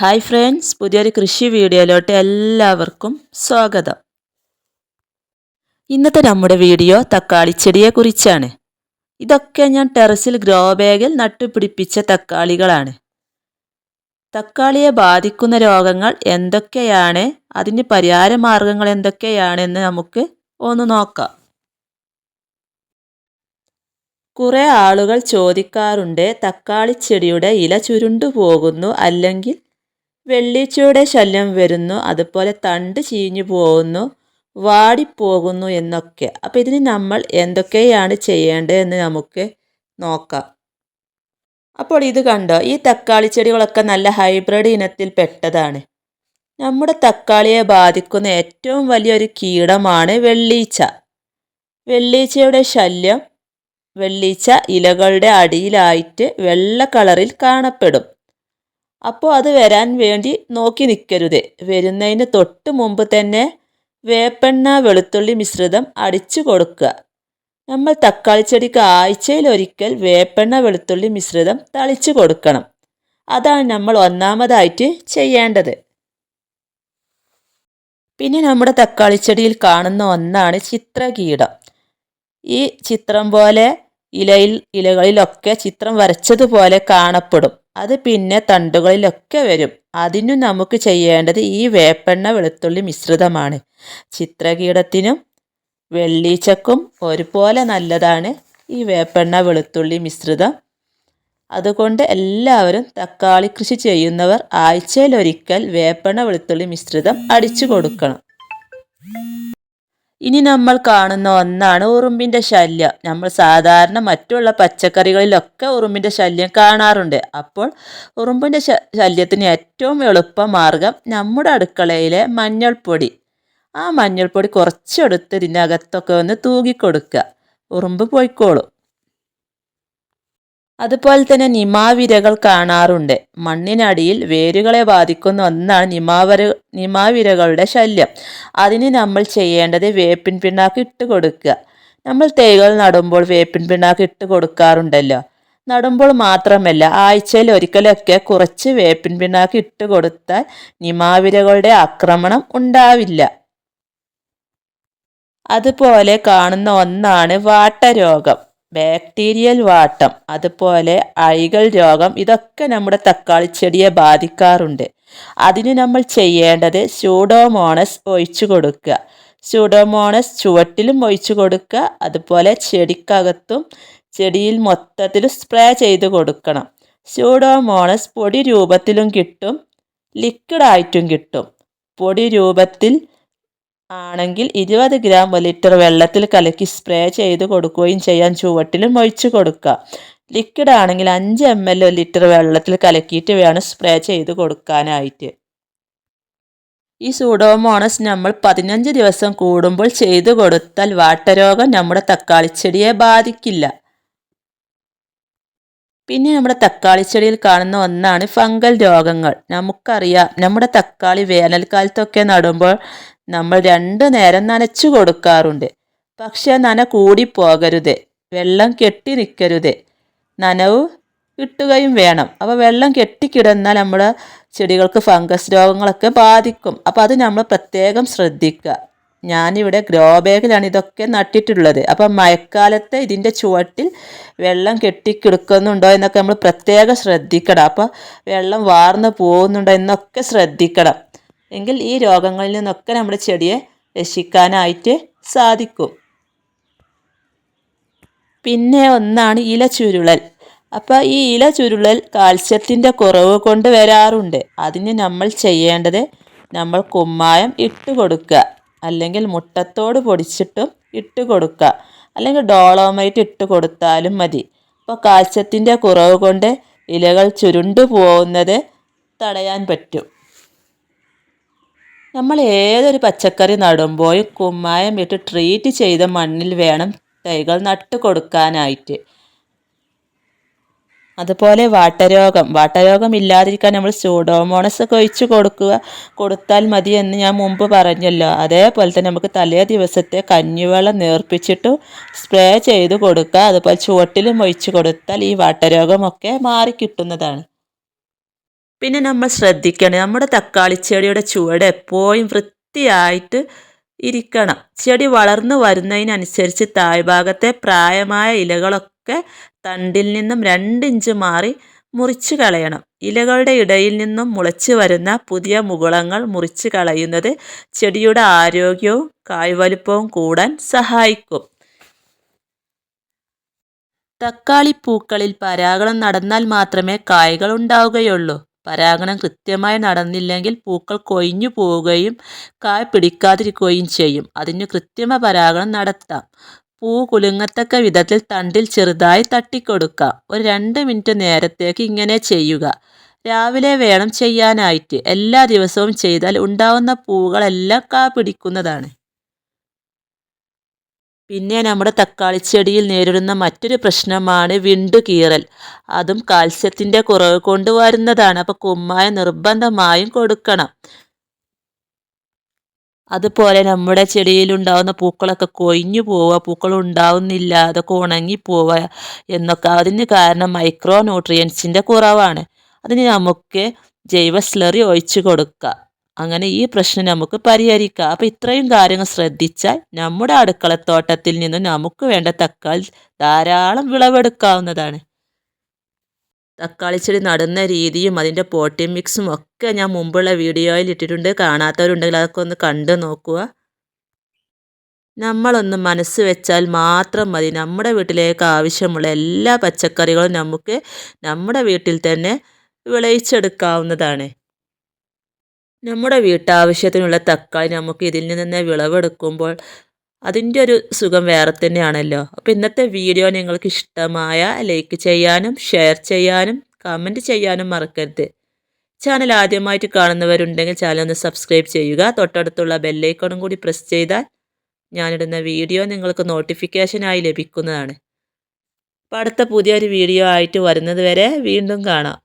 Hi friends പുതിയൊരു കൃഷി വീഡിയോയിലോട്ട് എല്ലാവർക്കും സ്വാഗതം. ഇന്നത്തെ നമ്മുടെ വീഡിയോ തക്കാളിച്ചെടിയെ കുറിച്ചാണ്. ഇതൊക്കെ ഞാൻ ടെറസിൽ ഗ്രോ ബാഗിൽ നട്ടുപിടിപ്പിച്ച തക്കാളികളാണ്. തക്കാളിയെ ബാധിക്കുന്ന രോഗങ്ങൾ എന്തൊക്കെയാണ്? അതിന് പരിഹാര മാർഗങ്ങൾ എന്തൊക്കെയാണെന്ന് നമുക്ക് ഒന്ന് നോക്കാം. കുറേ ആളുകൾ ചോദിക്കാറുണ്ട് തക്കാളി ചെടിയുടെ ഇല ചുരുണ്ടു പോകുന്നു അല്ലെങ്കിൽ വെള്ളീച്ചയുടെ ശല്യം വരുന്നു അതുപോലെ തണ്ട് ചീഞ്ഞു പോകുന്നു വാടിപ്പോകുന്നു എന്നൊക്കെ. അപ്പോൾ ഇതിന് നമ്മൾ എന്തൊക്കെയാണ് ചെയ്യേണ്ടതെന്ന് നമുക്ക് നോക്കാം. അപ്പോൾ ഇത് കണ്ടോ? ഈ തക്കാളി ചെടികളൊക്കെ നല്ല ഹൈബ്രിഡ് ഇനത്തിൽ പെട്ടതാണ്. നമ്മുടെ തക്കാളിയെ ബാധിക്കുന്ന ഏറ്റവും വലിയൊരു കീടമാണ് വെള്ളീച്ച. വെള്ളീച്ചയുടെ ശല്യം വെള്ളീച്ച ഇലകളുടെ അടിയിലായിട്ട് വെള്ള കളറിൽ കാണപ്പെടും. അപ്പോൾ അത് വരാൻ വേണ്ടി നോക്കി നിൽക്കരുത് വരുന്നതിന് തൊട്ട് മുമ്പ് തന്നെ വേപ്പെണ്ണ വെളുത്തുള്ളി മിശ്രിതം അടിച്ചു കൊടുക്കുക. നമ്മൾ തക്കാളി ചെടിക്ക് ആഴ്ചയിൽ ഒരിക്കൽ വേപ്പെണ്ണ വെളുത്തുള്ളി മിശ്രിതം തളിച്ചു കൊടുക്കണം. അതാണ് നമ്മൾ ഒന്നാമതായിട്ട് ചെയ്യേണ്ടത്. പിന്നെ നമ്മുടെ തക്കാളി ചെടിയിൽ കാണുന്ന ഒന്നാണ് ചിത്രകീടം. ഈ ചിത്രം പോലെ ഇലയിൽ ഇലകളിലൊക്കെ ചിത്രം വരച്ചതുപോലെ കാണപ്പെടും. അത് പിന്നെ തണ്ടുകളിലൊക്കെ വരും. അതിനു നമുക്ക് ചെയ്യേണ്ടത് ഈ വേപ്പെണ്ണ വെളുത്തുള്ളി മിശ്രിതമാണ്. ചിത്രകീടത്തിനും വെള്ളീച്ചക്കും ഒരുപോലെ നല്ലതാണ് ഈ വേപ്പെണ്ണ വെളുത്തുള്ളി മിശ്രിതം. അതുകൊണ്ട് എല്ലാവരും തക്കാളി കൃഷി ചെയ്യുന്നവർ ആഴ്ചയിലൊരിക്കൽ വേപ്പെണ്ണ വെളുത്തുള്ളി മിശ്രിതം അടിച്ചു കൊടുക്കണം. ഇനി നമ്മൾ കാണുന്ന ഒന്നാണ് ഉറുമ്പിന്റെ ശല്യം. നമ്മൾ സാധാരണ മറ്റുള്ള പച്ചക്കറികളിലൊക്കെ ഉറുമ്പിന്റെ ശല്യം കാണാറുണ്ട്. അപ്പോൾ ഉറുമ്പിന്റെ ശല്യത്തിന് ഏറ്റവും എളുപ്പ മാർഗം നമ്മുടെ അടുക്കളയിലെ മഞ്ഞൾപ്പൊടി. ആ മഞ്ഞൾപ്പൊടി കുറച്ചെടുത്ത് ഇതിനകത്തൊക്കെ ഒന്ന് തൂകിക്കൊടുക്കുക. ഉറുമ്പ് പോയിക്കോളും. അതുപോലെ തന്നെ നിമാവിരകൾ കാണാറുണ്ട്. മണ്ണിനടിയിൽ വേരുകളെ ബാധിക്കുന്ന ഒന്നാണ് നിമാവര നിമാവിരകളുടെ ശല്യം. അതിന് നമ്മൾ ചെയ്യേണ്ടത് വേപ്പിൻ പിണ്ണാക്ക് ഇട്ട് കൊടുക്കുക. നമ്മൾ തൈകൾ നടുമ്പോൾ വേപ്പിൻ പിണ്ണാക്ക് ഇട്ട് കൊടുക്കാറുണ്ടല്ലോ. നടുമ്പോൾ മാത്രമല്ല ആഴ്ചയിൽ ഒരിക്കലൊക്കെ കുറച്ച് വേപ്പിൻ പിണ്ണാക്ക് ഇട്ട് കൊടുത്താൽ നിമാവിരകളുടെ ആക്രമണം ഉണ്ടാവില്ല. അതുപോലെ കാണുന്ന ഒന്നാണ് വാട്ടരോഗം. ബാക്ടീരിയൽ വാട്ടം അതുപോലെ അഴികൾ രോഗം ഇതൊക്കെ നമ്മുടെ തക്കാളി ചെടിയെ ബാധിക്കാറുണ്ട്. അതിന് നമ്മൾ ചെയ്യേണ്ടത് സ്യൂഡോമോണസ് ഒഴിച്ചു കൊടുക്കുക. സ്യൂഡോമോണസ് ചുവട്ടിലും ഒഴിച്ചു കൊടുക്കുക. അതുപോലെ ചെടിക്കകത്തും ചെടിയിൽ മൊത്തത്തിൽ സ്പ്രേ ചെയ്ത് കൊടുക്കണം. സ്യൂഡോമോണസ് പൊടി രൂപത്തിലും കിട്ടും. ലിക്വിഡായിട്ടും കിട്ടും. പൊടി രൂപത്തിൽ ആണെങ്കിൽ ഇരുപത് ഗ്രാം ലിറ്റർ വെള്ളത്തിൽ കലക്കി സ്പ്രേ ചെയ്ത് കൊടുക്കുകയും ചെയ്യാൻ ചുവട്ടിലും ഒഴിച്ചു കൊടുക്കുക. ലിക്വിഡ് ആണെങ്കിൽ അഞ്ച് എം എൽ ലിറ്റർ വെള്ളത്തിൽ കലക്കിയിട്ട് വേണം സ്പ്രേ ചെയ്ത് കൊടുക്കാനായിട്ട്. ഈ സൂഡോമോണസ് നമ്മൾ പതിനഞ്ച് ദിവസം കൂടുമ്പോൾ ചെയ്തു കൊടുത്താൽ വാട്ടരോഗം നമ്മുടെ തക്കാളി ചെടിയെ ബാധിക്കില്ല. പിന്നെ നമ്മുടെ തക്കാളി ചെടിയിൽ കാണുന്ന ഒന്നാണ് ഫംഗൽ രോഗങ്ങൾ. നമുക്കറിയാം നമ്മുടെ തക്കാളി വേനൽക്കാലത്തൊക്കെ നടുമ്പോൾ നമ്മൾ രണ്ടു നേരം നനച്ചു കൊടുക്കാറുണ്ട്. പക്ഷെ നന കൂടി പോകരുത് വെള്ളം കെട്ടി നിൽക്കരുത് നനവ് കിട്ടുകയും വേണം. അപ്പോൾ വെള്ളം കെട്ടിക്കിടന്നാൽ നമ്മുടെ ചെടികൾക്ക് ഫംഗസ് രോഗങ്ങളൊക്കെ ബാധിക്കും. അപ്പോൾ അത് നമ്മൾ പ്രത്യേകം ശ്രദ്ധിക്കുക. ഞാനിവിടെ ഗ്രോ ബാഗിലാണ് ഇതൊക്കെ നട്ടിട്ടുള്ളത്. അപ്പം മഴക്കാലത്ത് ഇതിന്റെ ചുവട്ടിൽ വെള്ളം കെട്ടിക്കിടക്കുന്നുണ്ടോ എന്നൊക്കെ നമ്മൾ പ്രത്യേകം ശ്രദ്ധിക്കണം. അപ്പോൾ വെള്ളം വാർന്നു പോകുന്നുണ്ടോ എന്നൊക്കെ ശ്രദ്ധിക്കണം. എങ്കിൽ ഈ രോഗങ്ങളിൽ നിന്നൊക്കെ നമ്മുടെ ചെടിയെ രക്ഷിക്കാനായിട്ട് സാധിക്കും. പിന്നെ ഒന്നാണ് ഇല ചുരുളൽ. അപ്പോൾ ഈ ഇല ചുരുളൽ കാൽസ്യത്തിന്റെ കുറവ് കൊണ്ട് വരാറുണ്ട്. അതിന് നമ്മൾ ചെയ്യേണ്ടത് നമ്മൾ കുമ്മായം ഇട്ട് കൊടുക്കുക. അല്ലെങ്കിൽ മുട്ടത്തോട് പൊടിച്ചിട്ടും ഇട്ട് കൊടുക്കുക. അല്ലെങ്കിൽ ഡോളോമൈറ്റ് ഇട്ട് കൊടുത്താലും മതി. അപ്പോൾ കാൽസ്യത്തിന്റെ കുറവ് കൊണ്ട് ഇലകൾ ചുരുണ്ടു പോകുന്നത് തടയാൻ പറ്റും. നമ്മൾ ഏതൊരു പച്ചക്കറി നടുമ്പോഴും കുമ്മായം ഇട്ട് ട്രീറ്റ് ചെയ്ത മണ്ണിൽ വേണം തൈകൾ നട്ടു കൊടുക്കാനായിട്ട്. അതുപോലെ വാട്ടരോഗം. വാട്ടരോഗം ഇല്ലാതിരിക്കാൻ നമ്മൾ സ്യൂഡോമോണസ് ഒക്കെ ഒഴിച്ച് കൊടുക്കുക. കൊടുത്താൽ മതി എന്ന് ഞാൻ മുമ്പ് പറഞ്ഞല്ലോ. അതേപോലെ തന്നെ നമുക്ക് തലേ ദിവസത്തെ കഞ്ഞിവെള്ളം നേർപ്പിച്ചിട്ട് സ്പ്രേ ചെയ്ത് കൊടുക്കുക. അതുപോലെ ചുവട്ടിലും ഒഴിച്ച് കൊടുത്താൽ ഈ വാട്ടരോഗമൊക്കെ മാറിക്കിട്ടുന്നതാണ് പിന്നെ നമ്മൾ ശ്രദ്ധിക്കണം. നമ്മുടെ തക്കാളി ചെടിയുടെ ചുവട് എപ്പോഴും വൃത്തിയായിട്ട് ഇരിക്കണം. ചെടി വളർന്നു വരുന്നതിനനുസരിച്ച് താഴ്ഭാഗത്തെ പ്രായമായ ഇലകളൊക്കെ തണ്ടിൽ നിന്നും രണ്ടിഞ്ച് മാറി മുറിച്ചു കളയണം. ഇലകളുടെ ഇടയിൽ നിന്നും മുളച്ചു വരുന്ന പുതിയ മുകുളങ്ങൾ മുറിച്ചു കളയുന്നത് ചെടിയുടെ ആരോഗ്യവും കായ്വലുപ്പവും കൂടാൻ സഹായിക്കും. തക്കാളി പൂക്കളിൽ പരാഗണം നടന്നാൽ മാത്രമേ കായ്കൾ ഉണ്ടാവുകയുള്ളൂ. പരാഗണം കൃത്യമായി നടന്നില്ലെങ്കിൽ പൂക്കൾ കൊഴിഞ്ഞു പോവുകയും കായ് പിടിക്കാതിരിക്കുകയും ചെയ്യും. അതിന് കൃത്രിമ പരാഗണം നടത്താം. പൂ കുലുങ്ങത്തക്ക വിധത്തിൽ തണ്ടിൽ ചെറുതായി തട്ടിക്കൊടുക്കാം. ഒരു രണ്ട് മിനിറ്റ് നേരത്തേക്ക് ഇങ്ങനെ ചെയ്യുക. രാവിലെ വേണം ചെയ്യാനായിട്ട്. എല്ലാ ദിവസവും ചെയ്താൽ ഉണ്ടാവുന്ന പൂവുകളെല്ലാം കാ പിടിക്കുന്നതാണ്. പിന്നെ നമ്മുടെ തക്കാളി ചെടിയിൽ നേരിടുന്ന മറ്റൊരു പ്രശ്നമാണ് വിണ്ടുകീറൽ അതും കാൽസ്യത്തിന്റെ കുറവ് കൊണ്ടുവരുന്നതാണ്. അപ്പോൾ കുമ്മായ നിർബന്ധമായും കൊടുക്കണം. അതുപോലെ നമ്മുടെ ചെടിയിൽ ഉണ്ടാകുന്ന പൂക്കളൊക്കെ കൊഴിഞ്ഞു പോവുക പൂക്കൾ ഉണ്ടാവുന്നില്ല അതൊക്കെ ഉണങ്ങി പോവുക എന്നൊക്കെ അതിന് കാരണം മൈക്രോ ന്യൂട്രിയൻസിന്റെ കുറവാണ്. അതിന് നമുക്ക് ജൈവ സ്ലറി ഒഴിച്ചു കൊടുക്കുക. അങ്ങനെ ഈ പ്രശ്നം നമുക്ക് പരിഹരിക്കാം. അപ്പോൾ ഇത്രയും കാര്യങ്ങൾ ശ്രദ്ധിച്ചാൽ നമ്മുടെ അടുക്കളത്തോട്ടത്തിൽ നിന്ന് നമുക്ക് വേണ്ട തക്കാളി ധാരാളം വിളവെടുക്കാവുന്നതാണ്. തക്കാളി ചെടി നടുന്ന രീതിയും അതിന്റെ പോട്ടിംഗ് മിക്സും ഒക്കെ ഞാൻ മുമ്പുള്ള വീഡിയോയിൽ ഇട്ടിട്ടുണ്ട്. കാണാത്തവരുണ്ടെങ്കിൽ അതൊക്കെ ഒന്ന് കണ്ടു നോക്കുക. നമ്മളൊന്ന് മനസ്സ് വെച്ചാൽ മാത്രം മതി. നമ്മുടെ വീട്ടിലേക്ക് ആവശ്യമുള്ള എല്ലാ പച്ചക്കറികളും നമുക്ക് നമ്മുടെ വീട്ടിൽ തന്നെ വിളയിച്ചെടുക്കാവുന്നതാണ്. നമ്മുടെ വീട്ടാവശ്യത്തിനുള്ള തക്കാളി നമുക്ക് ഇതിൽ നിന്ന് വിളവെടുക്കുമ്പോൾ അതിന്റെ ഒരു സുഖം വേറെ തന്നെയാണല്ലോ. അപ്പോൾ ഇന്നത്തെ വീഡിയോ നിങ്ങൾക്ക് ഇഷ്ടമായ ലൈക്ക് ചെയ്യാനും ഷെയർ ചെയ്യാനും കമന്റ് ചെയ്യാനും മറക്കരുത്. ചാനൽ ആദ്യമായിട്ട് കാണുന്നവരുണ്ടെങ്കിൽ ചാനൽ ഒന്ന് സബ്സ്ക്രൈബ് ചെയ്യുക. തൊട്ടടുത്തുള്ള ബെല്ലൈക്കണും കൂടി പ്രസ് ചെയ്താൽ ഞാനിടുന്ന വീഡിയോ നിങ്ങൾക്ക് നോട്ടിഫിക്കേഷനായി ലഭിക്കുന്നതാണ്. അപ്പോൾ അടുത്ത പുതിയൊരു വീഡിയോ ആയിട്ട് വരുന്നത് വരെ വീണ്ടും കാണാം.